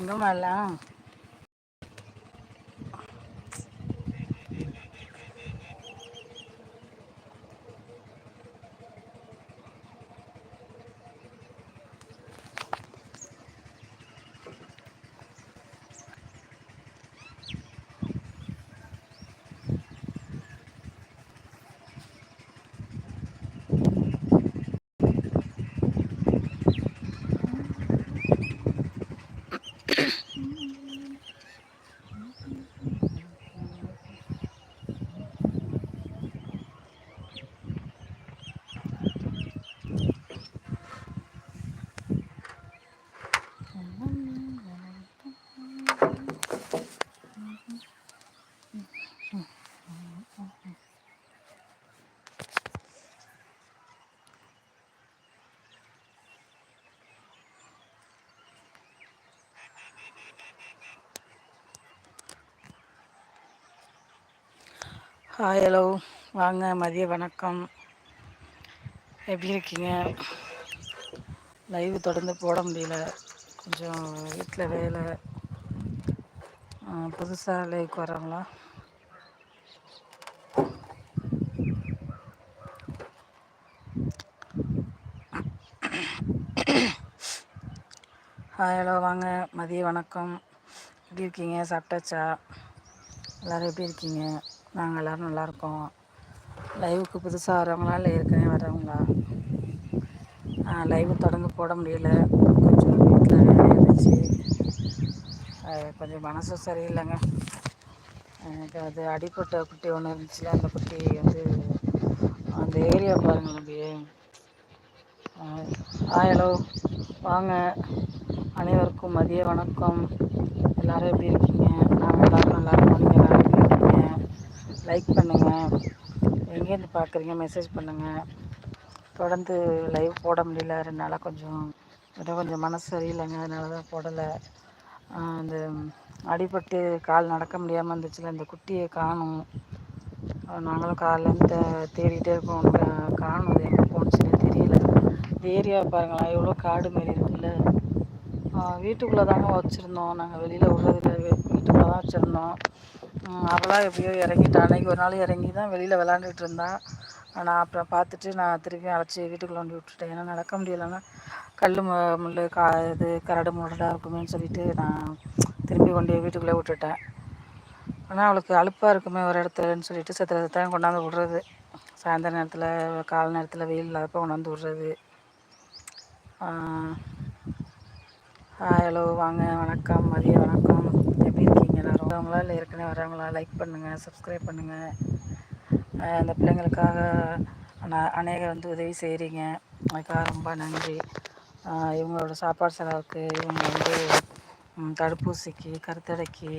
எங்கம்மா எல்லாம் hi hello வாங்க மதிய வணக்கம். எப்படி இருக்கீங்க? லைவ் தொடர்ந்து போட முடியல. கொஞ்சம் வீட்டில் வேலை. புதுசாக லைவ்க்கு வரவங்களா ஹாய் ஹலோ வாங்க மதிய வணக்கம். எப்படி இருக்கீங்க? சாப்பிட்டாச்சா? எல்லோரும் எப்படி இருக்கீங்க? நாங்கள் எல்லோரும் நல்லாயிருக்கோம் லைவுக்கு புதுசாக வரவங்களா இல்லை ஏற்கனவே வரவங்களா லைவு தொடர்ந்து போட முடியல. கொஞ்சம் வீட்டில் வேலை இருந்துச்சு. கொஞ்சம் மனசு சரியில்லைங்க. எனக்கு அது அடிப்பட்ட குட்டி ஒன்று இருந்துச்சுல அந்த குட்டி வந்து அந்த ஏரியா பாருங்கள் அப்படியே ஹலோ வாங்க. அனைவருக்கும் மதிய வணக்கம். எல்லோரும் எப்படி இருக்கீங்க? நாங்கள் எல்லோரும் நல்லா இருக்கோம் நீங்கள் எல்லோரும் எப்படி இருக்கீங்க லைக் பண்ணுங்கள் எங்கேருந்து பார்க்குறீங்க? மெசேஜ் பண்ணுங்கள் தொடர்ந்து லைவ் போட முடியல. ரெண்டு நாளாக கொஞ்சம் ஏதோ கொஞ்சம் மனசு சரியில்லைங்க. அதனால தான் போடலை. அந்த அடிபட்டு கால் நடக்க முடியாமல் இருந்துச்சுல. அந்த குட்டியை காணும். நாங்களும் காலேருந்து தேடிகிட்டே இருக்கோம். காணும். எங்கே போணுச்சுன்னு தெரியல. ஏரியா பாருங்களா எவ்வளோ காடு மாரி இருக்குல்ல. வீட்டுக்குள்ளே தாங்க வச்சுருந்தோம். நாங்கள் வெளியில் விடுறதில்ல. வீட்டுக்குள்ளே தான் வச்சுருந்தோம். அவளாக எப்படியோ இறங்கிட்டா. அன்றைக்கி ஒரு நாள் இறங்கி தான் வெளியில் விளாண்டுட்டு இருந்தா. நான் அப்புறம் பார்த்துட்டு நான் திருப்பி அழைச்சி வீட்டுக்குள்ளே வந்து விட்டுட்டேன். ஏன்னா நடக்க முடியலைன்னா கல் முள் கா இது கரடு முரடாக இருக்குமேன்னு சொல்லிட்டு நான் திரும்பி கொண்டு வீட்டுக்குள்ளே விட்டுட்டேன். ஆனால் அவளுக்கு அழுப்பாக இருக்குமே ஒரு இடத்துலன்னு சொல்லிட்டு சத்திர சத்திரம் கொண்டாந்து விட்றது. சாயந்தர நேரத்தில் காலை நேரத்தில் வெயில் இல்லாதப்போ கொண்டாந்து விட்றது. ஹலோ வாங்க வணக்கம் மதிய வணக்கம். வரவங்களா இல்லை ஏற்கனவே வரவங்களா லைக் பண்ணுங்கள் சப்ஸ்கிரைப் பண்ணுங்கள் அந்த பிள்ளைங்களுக்காக அநேக வந்து உதவி செய்கிறீங்க அதுக்காக ரொம்ப நன்றி. இவங்களோட சாப்பாடு செலவுக்கு இவங்க வந்து தடுப்பூசிக்கு கருத்தடைக்கு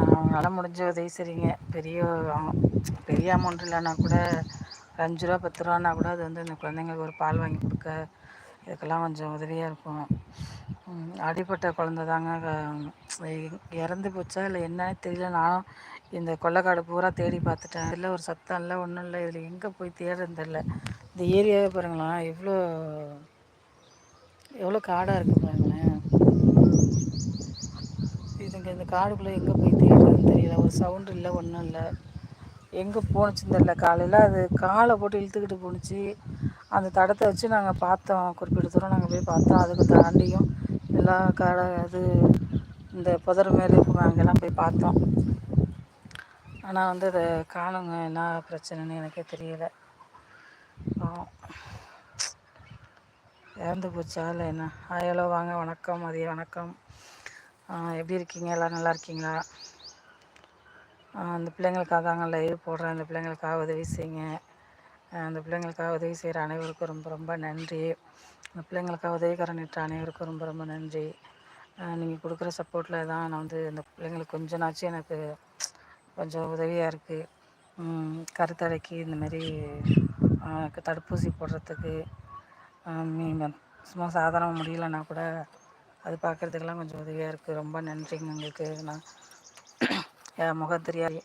அவங்களால முடிஞ்ச உதவி செய்கிறீங்க பெரிய பெரிய அமௌண்ட் இல்லைன்னா கூட அஞ்சு ரூபா பத்து ரூபான்னா கூட அது வந்து இந்த குழந்தைங்களுக்கு ஒரு பால் வாங்கி கொடுக்க இதுக்கெல்லாம் கொஞ்சம் உதவியாக இருக்கும். அடிப்பட்ட குழந்த தாங்க இறந்து போச்சா இல்லை என்னன்னு தெரியல. நானும் இந்த கொள்ளைக்காடு பூரா தேடி பார்த்துட்டேன். இல்லை ஒரு சத்தம் இல்லை ஒன்றும் இல்லை. இதில் எங்கே போய் தேடுறதுன்னு தெரில இந்த ஏரியாவே பாருங்களேன் எவ்வளோ எவ்வளோ காடாக இருக்குது பாருங்களேன். இதுங்க இந்த காடுக்குள்ளே எங்கே போய் தேடுறதுன்னு தெரியல. ஒரு சவுண்டு இல்லை ஒன்றும் இல்லை. எங்கே போணுச்சுன்னு தெரில காலையில் அது காலை போட்டு இழுத்துக்கிட்டு போணுச்சு. அந்த தடத்தை வச்சு நாங்கள் பார்த்தோம். குறிப்பிட்ட தூரம் நாங்கள் போய் பார்த்தோம். அதுக்கு தாண்டியும் எல்லா கடை இது இந்த புதர் மாரி இருக்கும் அங்கெல்லாம் போய் பார்த்தோம். ஆனால் வந்து அதை காணுங்க என்ன பிரச்சனைன்னு எனக்கே தெரியல. இறந்து போச்சா இல்லை என்ன? ஹலோ வாங்க வணக்கம் மதிய வணக்கம். எப்படி இருக்கீங்க? எல்லாம் நல்லா இருக்கீங்களா? அந்த பிள்ளைங்களுக்காக தாங்க லைவ் போடுறேன். அந்த பிள்ளைங்களுக்காக உதவி செய்யுங்க. அந்த பிள்ளைங்களுக்காக உதவி செய்கிற அனைவருக்கும் ரொம்ப ரொம்ப நன்றி. அந்த பிள்ளைங்களுக்காக உதவிகரணிட்ட அனைவருக்கும் ரொம்ப ரொம்ப நன்றி. நீங்கள் கொடுக்குற சப்போர்ட்டில் தான் நான் வந்து இந்த பிள்ளைங்களுக்கு கொஞ்ச நாச்சும் எனக்கு கொஞ்சம் உதவியாக இருக்குது கருத்தடைக்கு இந்தமாரி தடுப்பூசி போடுறதுக்கு நீங்கள் சும்மா சாதாரண முடியலன்னா கூட அது பார்க்குறதுக்கெல்லாம் கொஞ்சம் உதவியாக இருக்குது ரொம்ப நன்றிங்க உங்களுக்கு. நான் என் முகம் தெரியாது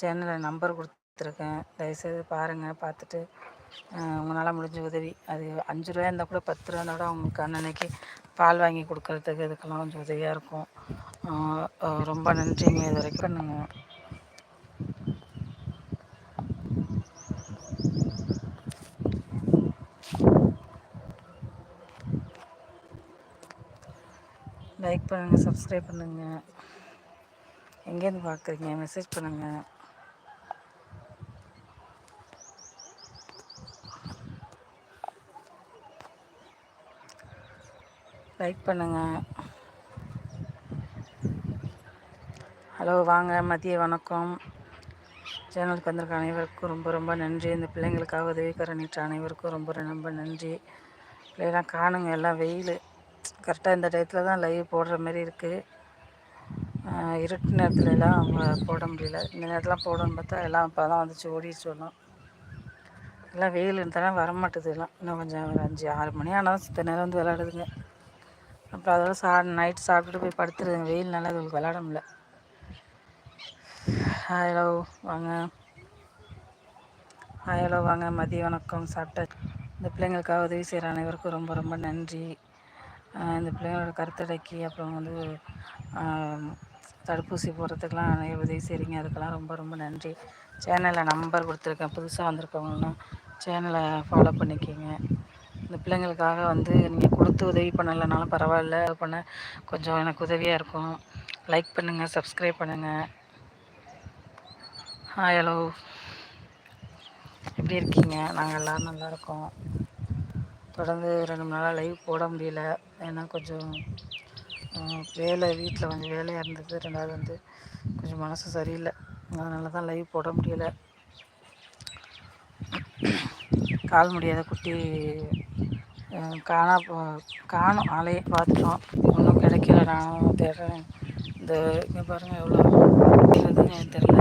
சேனலில் நம்பர் கொடுத்துருக்கேன். தயவுசெய்து பாருங்கள் பார்த்துட்டு உங்களால் முடிஞ்ச உதவி. அது அஞ்சு ரூபாயா இருந்தால் கூட பத்து ரூபா இருந்தால் கூட அவங்களுக்கு அன்னன்னைக்கு பால் வாங்கி கொடுக்கறதுக்கு இதுக்கெல்லாம் கொஞ்சம் உதவியாக இருக்கும். ரொம்ப நன்றிங்க. இது வரைக்கும் பண்ணுங்க. லைக் பண்ணுங்கள் சப்ஸ்கிரைப் பண்ணுங்கள் எங்கேருந்து பார்க்குறீங்க மெசேஜ் பண்ணுங்கள் லைக் பண்ணுங்கள் ஹலோ வாங்க. மதிய வணக்கம். சேனலுக்கு வந்திருக்க அனைவருக்கும் ரொம்ப ரொம்ப நன்றி. இந்த பிள்ளைங்களுக்காக உதவிக்கரணிட்ட அனைவருக்கும் ரொம்ப ரொம்ப நன்றி. பிள்ளைலாம் காணுங்க. எல்லாம் வெயில். கரெக்டாக இந்த டயத்தில் தான் லைவ் போடுற மாதிரி இருக்குது இருட்டு நேரத்துலலாம் அவங்க போட முடியல. இந்த நேரத்தில் போடணும்னு பார்த்தா எல்லாம் அப்போ தான் வந்துச்சு. ஓடிச்சு வரலாம் எல்லாம் வெயில் இருந்தாலும் வரமாட்டுது எல்லாம். இன்னும் கொஞ்சம் ஒரு அஞ்சு ஆறு மணி ஆனால் சித்த நேரம் வந்து விளாடுதுங்க அப்புறம் அதோட சா நைட் சாப்பிட்டுட்டு போய் படுத்துருதுங்க நல்லா அதுங்களுக்கு விளாட முடியல. ஹலோ வாங்க. ஹலோ வாங்க. மதிய வணக்கம். சாப்பிட்ட இந்த பிள்ளைங்களுக்காக உதவி செய்கிற அனைவருக்கும் ரொம்ப ரொம்ப நன்றி. இந்த பிள்ளைங்களோட கருத்தடைக்கு அப்புறம் வந்து தடுப்பூசி போடுறதுக்கெலாம் நிறைய உதவி செய்கிறீங்க அதுக்கெல்லாம் ரொம்ப ரொம்ப நன்றி. சேனலில் நம்பர் கொடுத்துருக்கேன். புதுசாக வந்திருக்கவங்கன்னா சேனலை ஃபாலோ பண்ணிக்கிங்க. இந்த பிள்ளைங்களுக்காக வந்து நீங்கள் கொடுத்து உதவி பண்ணலைனாலும் பரவாயில்ல. பண்ண கொஞ்சம் எனக்கு உதவியாக இருக்கும். லைக் பண்ணுங்கள் சப்ஸ்கிரைப் பண்ணுங்கள் ஹாய் ஹலோ எப்படி இருக்கீங்க? நாங்கள் எல்லோரும் நல்லாயிருக்கோம் தொடர்ந்து ரெண்டு மூணு நாளாக லைவ் போட முடியல. ஏன்னா கொஞ்சம் வேலை வீட்டில் கொஞ்சம் வேலையாக இருந்தது. ரெண்டாவது வந்து கொஞ்சம் மனசு சரியில்லை. அதனால தான் லைவ் போட முடியலை. கால் முடியாத குட்டி காணா போ காணும் அலையை பார்த்துட்டோம். ஒன்றும் கிடைக்கல நானும் தேடுறேன். இந்த இங்கே பாருங்கள் எவ்வளோ இருக்குதுன்னு எனக்கு தெரில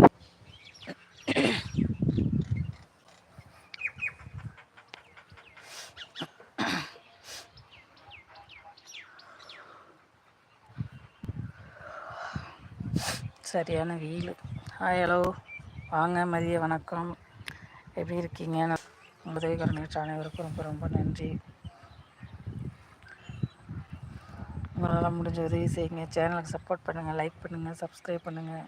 சரியான வெயில். ஹாய் ஹலோ வாங்க மதிய வணக்கம். எப்படி இருக்கீங்க? உதவிகரணிற்ற அனைவருக்கும் ரொம்ப ரொம்ப நன்றி. உங்களால் முடிஞ்ச உதவி செய்யுங்க. சேனலுக்கு சப்போர்ட் பண்ணுங்கள் லைக் பண்ணுங்கள் சப்ஸ்கிரைப் பண்ணுங்கள்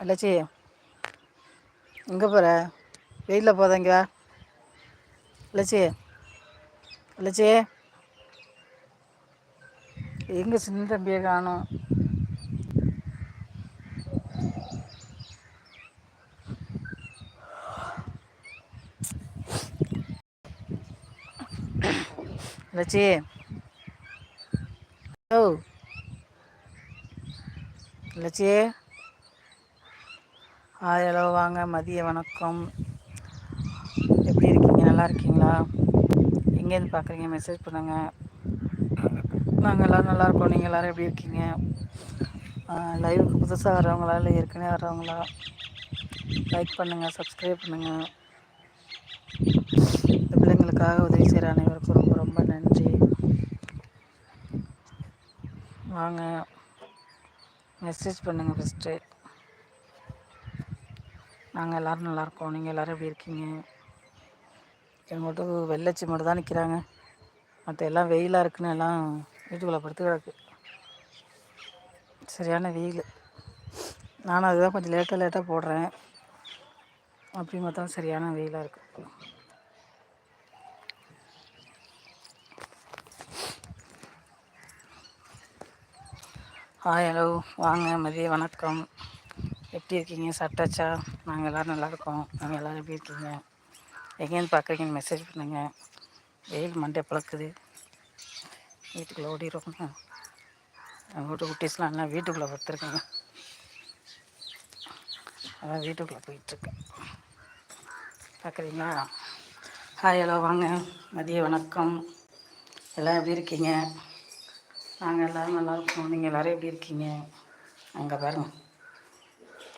அல்லச்சி எங்கே போகிற வெயிலில் போதங்க அல்லச்சி அல்லச்சி எங்கே சின்ன தம்பியை காணும்? லட்சி ஓ லட்சி ஹாய் ஹலோ வாங்க மதிய வணக்கம். எப்படி இருக்கீங்க? நல்லா இருக்கீங்களா? எங்கேருந்து பார்க்குறீங்க? மெசேஜ் பண்ணுங்கள் நாங்கள் எல்லோரும் நல்லா இருக்கோம். நீங்கள் எல்லோரும் எப்படி இருக்கீங்க? லைவுக்கு புதுசாக வர்றவங்களா? இல்லை ஏற்கனவே வர்றவங்களா? லைக் பண்ணுங்கள் சப்ஸ்கிரைப் பண்ணுங்கள் இந்த பிள்ளைங்களுக்காக உதவி செய்கிற அனைவருக்கும் ரொம்ப ரொம்ப நன்றி. வாங்க. மெசேஜ் பண்ணுங்கள் ஃபஸ்ட்டு நாங்கள் எல்லோரும் நல்லாயிருக்கோம் நீங்கள் எல்லோரும் எப்படி இருக்கீங்க? எங்கள் மட்டும் வெள்ளச்சி மட்டும் தான் நிற்கிறாங்க மற்ற எல்லாம் வெயிலாக இருக்குன்னு எல்லாம் வீட்டுக்குள்ளே படுத்து கிடக்கு. சரியான வெயில். நானும் அதுதான் கொஞ்சம் லேட்டாக லேட்டாக போடுறேன். அப்படி பார்த்தா சரியான வெயிலாக இருக்குது ஹாய் ஹலோ வாங்க மதிய வணக்கம். எப்படி இருக்கீங்க? சாப்பிட்டாச்சா? நாங்கள் எல்லோரும் நல்லாயிருக்கோம் நாங்கள் எல்லோரும் எப்படி இருக்கீங்க? எங்கேருந்து பார்க்குறீங்கன்னு மெசேஜ் பண்ணுங்கள் வெயில் மண்டே பழக்குது. வீட்டுக்குள்ளே ஓடிடுவோம் எங்கள் வீட்டு குட்டீஸ்லாம் எல்லாம் வீட்டுக்குள்ளே படுத்துருக்காங்க. அதான் வீட்டுக்குள்ளே போயிட்டுருக்கேன். பார்க்குறீங்களா? ஹாய் ஹலோ வாங்க. மதிய வணக்கம். எல்லாம் எப்படி இருக்கீங்க? நாங்கள் எல்லோரும் நல்லாயிருக்கோம் நீங்கள் எல்லோரும் எப்படி இருக்கீங்க? அங்கே பாருங்கள்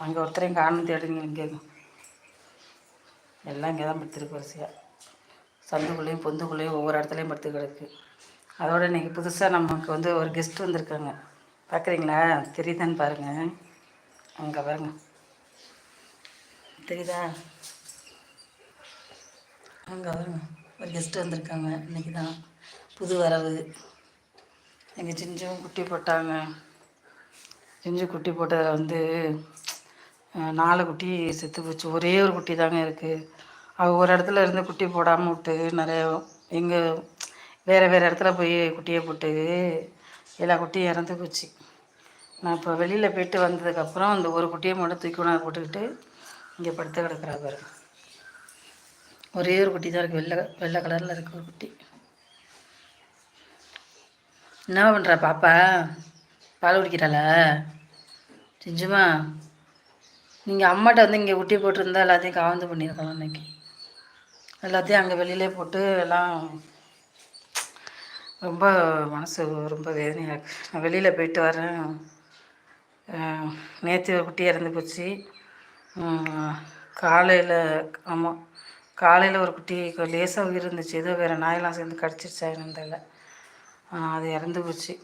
அங்கே ஒருத்தரையும் காணும் தேடுங்க இங்கே எல்லாம் இங்கே தான் படுத்துருக்கு வரிசையாக சந்துக்குள்ளேயும் பொந்துக்குள்ளேயும் ஒவ்வொரு இடத்துலையும் படுத்து கிடக்கு. அதோட இன்றைக்கி புதுசாக நமக்கு வந்து ஒரு கெஸ்ட் வந்திருக்காங்க. பார்க்குறீங்களா தெரியுதான்னு பாருங்கள் அங்கே பாருங்க. தெரியுதா? அங்கே பாருங்க. ஒரு கெஸ்ட்டு வந்திருக்காங்க. இன்றைக்கி தான் புது வரவு. எங்கள் சிஞ்சும் குட்டி போட்டாங்க. சிஞ்சு குட்டி போட்டதில் வந்து நாலு குட்டி செத்து போச்சு. ஒரே ஒரு குட்டி தாங்க இருக்குது அவள் ஒரு இடத்துல இருந்து குட்டி போடாமல் விட்டு நிறைய எங்கே வேறு வேறு இடத்துல போய் குட்டியை போட்டு எல்லா குட்டியும் இறந்து போச்சு. நான் இப்போ வெளியில் போயிட்டு வந்ததுக்கப்புறம் அந்த ஒரு குட்டியை மட்டும் தூக்கி கொண்டாந்து போட்டுக்கிட்டு இங்கே படுத்து கிடக்குறா பாரு. ஒரே ஒரு குட்டி தான் இருக்குது வெள்ளை வெள்ளை கலரில் இருக்குது ஒரு குட்டி. என்ன பண்ணுறா பாப்பா? பால் குடிக்கிறாள? செஞ்சுமா? நீங்கள் அம்மாட்ட வந்து இங்கே குட்டி போட்டிருந்தா எல்லாத்தையும் காவந்து பண்ணியிருக்கலாம் இன்னைக்கு எல்லாத்தையும் அங்கே வெளியிலே போட்டு எல்லாம் ரொம்ப மனசு ரொம்ப வேதனையாக இருக்குது நான் வெளியில் போயிட்டு வரேன். நேற்று ஒரு குட்டி இறந்து போச்சு. காலையில் ஆமாம் காலையில் ஒரு குட்டி லேசாக உயிர் இருந்துச்சு. ஏதோ வேறு நாயெல்லாம் சேர்ந்து கடிச்சிருச்சா என்னன்னு அது இறந்து போச்சு.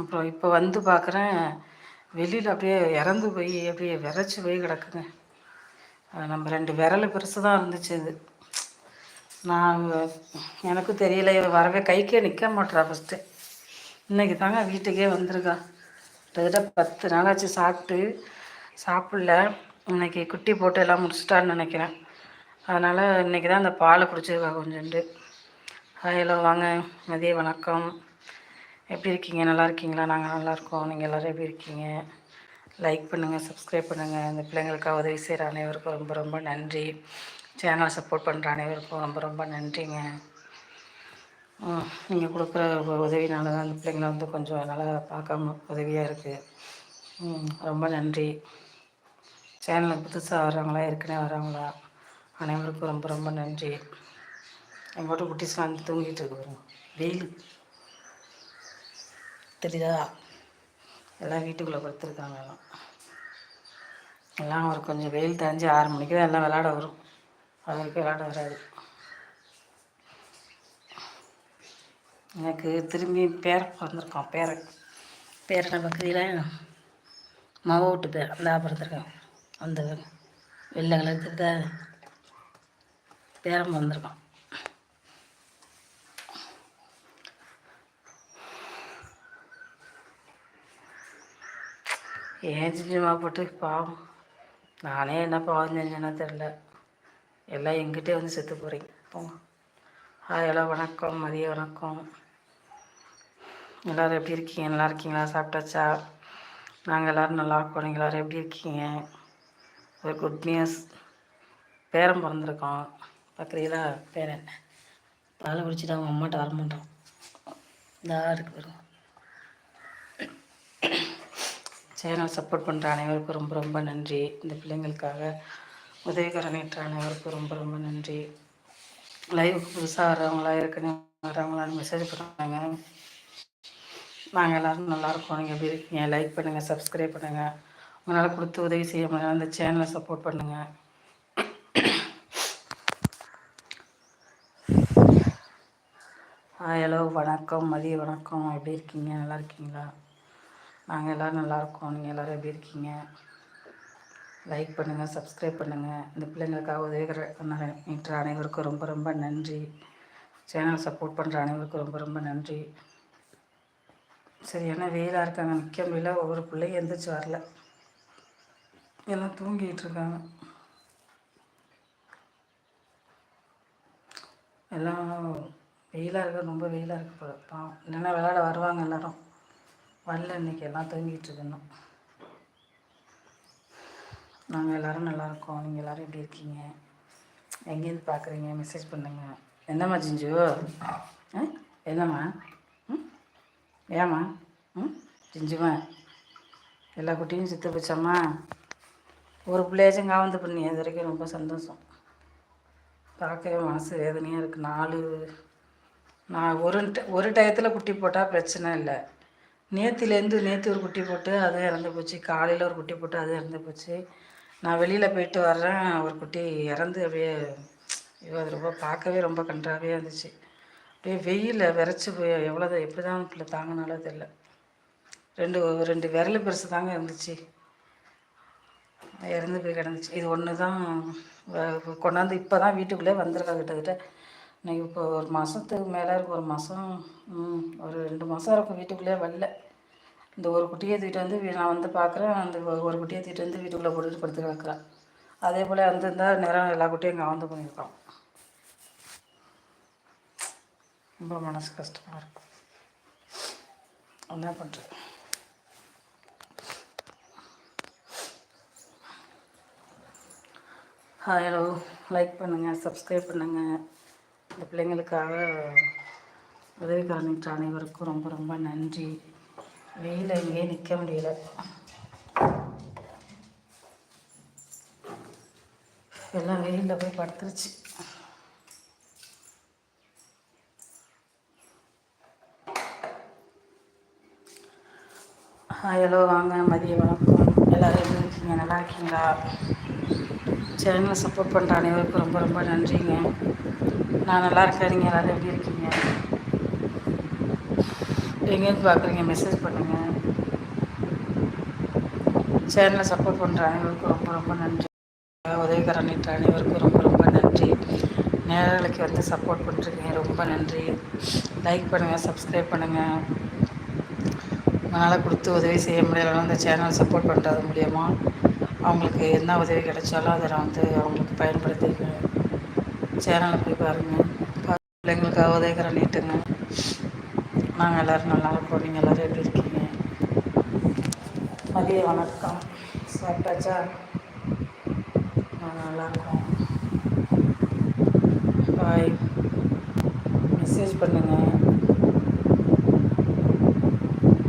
அப்புறம் இப்போ வந்து பார்க்குறேன் வெளியில் அப்படியே இறந்து போய் அப்படியே விரைச்சி போய் கிடக்குங்க. நம்ம ரெண்டு விரல் பெருசு தான் இருந்துச்சு அது நான் எனக்கும் தெரியல வரவே கைக்கே நிற்க மாட்டேறா ஃபஸ்ட்டு இன்றைக்கி தாங்க வீட்டுக்கே வந்திருக்கா. கிட்டத்தட்ட பத்து நாளாச்சு சாப்பிட்டு சாப்பிடல. இன்னைக்கு குட்டி போட்டு எல்லாம் முடிச்சிட்டான்னு நினைக்கிறேன். அதனால் இன்றைக்கி தான் அந்த பாலை குடிச்சிருக்கா கொஞ்சோண்டு. ஹலோ வாங்க. மதிய வணக்கம். எப்படி இருக்கீங்க? நல்லா இருக்கீங்களா? நாங்கள் நல்லாயிருக்கோம் நீங்கள் எல்லோரும் எப்படி இருக்கீங்க? லைக் பண்ணுங்கள் சப்ஸ்கிரைப் பண்ணுங்கள் இந்த பிள்ளைங்களுக்காக உதவி செய்கிற அனைவருக்கும் ரொம்ப ரொம்ப நன்றி. சேனலை சப்போர்ட் பண்ணுற அனைவருக்கும் ரொம்ப ரொம்ப நன்றிங்க. நீங்கள் கொடுக்குற உதவினால தான் அந்த பிள்ளைங்களை வந்து கொஞ்சம் நல்லா பார்க்காம உதவியாக இருக்குது ரொம்ப நன்றி. சேனலுக்கு புதுசாக வர்றவங்களா ஏற்கனவே வர்றவங்களா அனைவருக்கும் ரொம்ப ரொம்ப நன்றி. எங்கள்கிட்ட குட்டிஸ்லாம் வந்து தூங்கிட்டு இருக்கு வெயில். தெரியுதா? எல்லாம் வீட்டுக்குள்ளே கொடுத்துருக்காங்க எல்லாம். எல்லாம் ஒரு கொஞ்சம் வெயில் தெரிஞ்சு ஆறு மணிக்கு தான் எல்லாம் விளாட வரும். அவருக்கு விளாட வராது. எனக்கு திரும்பி பேர பிறந்திருக்கோம் பேரன் பேரனை பக்கத்தில் மவ விட்டு பேர் அந்த பிறந்திருக்கேன் அந்த வெள்ளை கலர் தெரியுதா பேரன் பிறந்திருக்கோம் ஏன் செஞ்சுமா போட்டு பாவம். நானே என்ன பாவம் செஞ்சேன்னா தெரில எல்லாம் எங்கிட்டே வந்து செத்து போகிறீங்க போங்க. ஹாய் ஹலோ வணக்கம். மதிய வணக்கம். எல்லோரும் எப்படி இருக்கீங்க? நல்லா இருக்கீங்களா? சாப்பிட்டாச்சா? நாங்கள் எல்லோரும் நல்லா இருக்கோம். எல்லோரும் எப்படி இருக்கீங்க? ஒரு குட் நியூஸ் பேரம் பிறந்திருக்கோம். பார்க்குறீங்களா? பேரன். பால் குடிச்சிட்டு அவங்க அம்மாட்ட வரமாட்டோம் இந்த இருக்கு வரும் சேனல் சப்போர்ட் பண்ணுற அனைவருக்கும் ரொம்ப ரொம்ப நன்றி. இந்த பிள்ளைங்களுக்காக உதவிகரணிற்ற அனைவருக்கும் ரொம்ப ரொம்ப நன்றி. லைவ் புதுசாக வர்றவங்களா ஏற்கனவே வர்றவங்களான்னு மெசேஜ் பண்ணுறாங்க நாங்கள் எல்லோரும் நல்லாயிருக்கோம் நீங்கள் எப்படி இருக்கீங்க? லைக் பண்ணுங்கள் சப்ஸ்கிரைப் பண்ணுங்கள் உங்களால் கொடுத்து உதவி செய்ய முடியாது அந்த சேனலை சப்போர்ட் பண்ணுங்கள் ஹலோ வணக்கம் மதிய வணக்கம். எப்படி இருக்கீங்க? நல்லா இருக்கீங்களா? நாங்கள் எல்லோரும் நல்லாயிருக்கோம் நீங்கள் எல்லோரும் எப்படி இருக்கீங்க? லைக் பண்ணுங்கள் சப்ஸ்கிரைப் பண்ணுங்கள் இந்த பிள்ளைங்களுக்காக உதவிகிற நீட்டுற அனைவருக்கும் ரொம்ப ரொம்ப நன்றி. சேனல் சப்போர்ட் பண்ணுற அனைவருக்கும் ரொம்ப ரொம்ப நன்றி. சரி வெயிலாக இருக்காங்க. நிற்க முடியல ஒவ்வொரு பிள்ளைங்க எந்திரிச்சு வரல. எல்லாம் தூங்கிட்டு இருக்காங்க. எல்லாம் வெயிலாக இருக்க. ரொம்ப வெயிலாக இருக்கு. பாவம். இல்லைன்னா விளையாட வருவாங்க எல்லோரும். வரல இன்றைக்கி எல்லாம் தூங்கிட்டு இருக்கணும். நாங்கள் எல்லோரும் நல்லாயிருக்கோம் நீங்கள் எல்லோரும் எப்படி இருக்கீங்க? எங்கேருந்து பார்க்குறீங்க மெசேஜ் பண்ணுங்கள் என்னம்மா ஜிஞ்சு? என்னம்மா? ம்? ஏம்மா? ம்? ஜிஞ்சுமா? எல்லா குட்டியும் சித்து போச்சாம்மா? ஒரு பிள்ளையாச்சும் காவந்து பண்ணி அது வரைக்கும் ரொம்ப சந்தோஷம். பார்க்கவே மனசு வேதனையாக இருக்குது நாலு நான் ஒரு ஒரு டயத்தில் குட்டி போட்டால் பிரச்சனை இல்லை. நேற்றுலேருந்து நேற்று ஒரு குட்டி போட்டு அது இறந்து போச்சு. காலையில் ஒரு குட்டி போட்டு அது இறந்து போச்சு. நான் வெளியில் போயிட்டு வர்றேன். ஒரு குட்டி இறந்து அப்படியே ஐயோ அது ரொம்ப பார்க்கவே ரொம்ப கன்றாவே இருந்துச்சு. அப்படியே வெயிலில் விரைச்சி போய் எவ்வளோ எப்படி தான் பிள்ளை தாங்கினாலோ தெரில ரெண்டு ரெண்டு விரல் பெருசு தாங்க இருந்துச்சு. இறந்து போய் கிடந்துச்சு. இது ஒன்று தான் கொண்டாந்து இப்போ தான் வீட்டுக்குள்ளே வந்திருக்கா கிட்டத்தட்ட. இன்னைக்கு இப்போ ஒரு மாதத்துக்கு மேலே இருக்கும் ஒரு மாதம் ஒரு ரெண்டு மாதம் இருக்கும் வீட்டுக்குள்ளேயே வரல. இந்த ஒரு குட்டியை தூக்கிட்டு வந்து நான் வந்து பார்க்குறேன். அந்த ஒரு குட்டியை தூக்கிட்டு வந்து வீட்டுக்குள்ளே போட்டுட்டு படுத்து கிடக்குறேன் அதே போல் வந்திருந்தால் நேரம் எல்லா குட்டியும் இங்கே வந்து பண்ணியிருக்கோம் ரொம்ப மனசு கஷ்டமாக இருக்கும் என்ன பண்ணுறது ஹாய் ஹலோ லைக் பண்ணுங்கள் சப்ஸ்கிரைப் பண்ணுங்கள் இந்த பிள்ளைங்களுக்காக உதவி காரணிட்டு அனைவருக்கும் ரொம்ப ரொம்ப நன்றி. வெயில் எங்கேயும் நிற்க முடியல. எல்லாம் வெயிலில் போய் படுத்துருச்சு. ஹலோ வாங்க மதிய வணக்கம். எல்லோரும் எப்படி இருக்கீங்க? நல்லா இருக்கீங்களா? சேனலை சப்போர்ட் பண்ணுற அனைவருக்கும் ரொம்ப ரொம்ப நன்றிங்க. நான் நல்லா இருக்கேன். நீங்கள் எல்லோரும் எப்படி இருக்கீங்க? எங்கேருந்து பார்க்குறீங்க மெசேஜ் பண்ணுங்கள் சேனலை சப்போர்ட் பண்ணுற அனைவருக்கும் ரொம்ப ரொம்ப நன்றி. உதவிகரணிட்ட அனைவருக்கும் ரொம்ப ரொம்ப நன்றி. நேரங்களுக்கு வந்து சப்போர்ட் பண்ணுறீங்க ரொம்ப நன்றி. லைக் பண்ணுங்கள் சப்ஸ்கிரைப் பண்ணுங்கள் உங்களால் கொடுத்து உதவி செய்ய முடியலன்னா அந்த சேனலை சப்போர்ட் பண்ணுறது மூலியமாக அவங்களுக்கு என்ன உதவி கிடைச்சாலும் அதை நான் வந்து அவங்களுக்கு பயன்படுத்திக்கிறேன். சேனலை போய் பாருங்கள் பிள்ளைங்களுக்காக உதவிகரம் நீட்டுங்க. நாங்கள் எல்லோரும் நல்லா இருக்கோம். நீங்கள் எல்லோரும் எப்படி இருக்கீங்க? மதிய வணக்கம். சாப்பிட்டாச்சா? நாங்கள் நல்லா இருக்கோம். பாய் மெசேஜ் பண்ணுங்கள்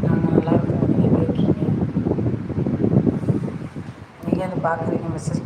நாங்கள் நல்லா இருக்கோம். நீங்கள் எப்படி இருக்கீங்க? நீங்கள் பார்க்குறீங்க? மெசேஜ்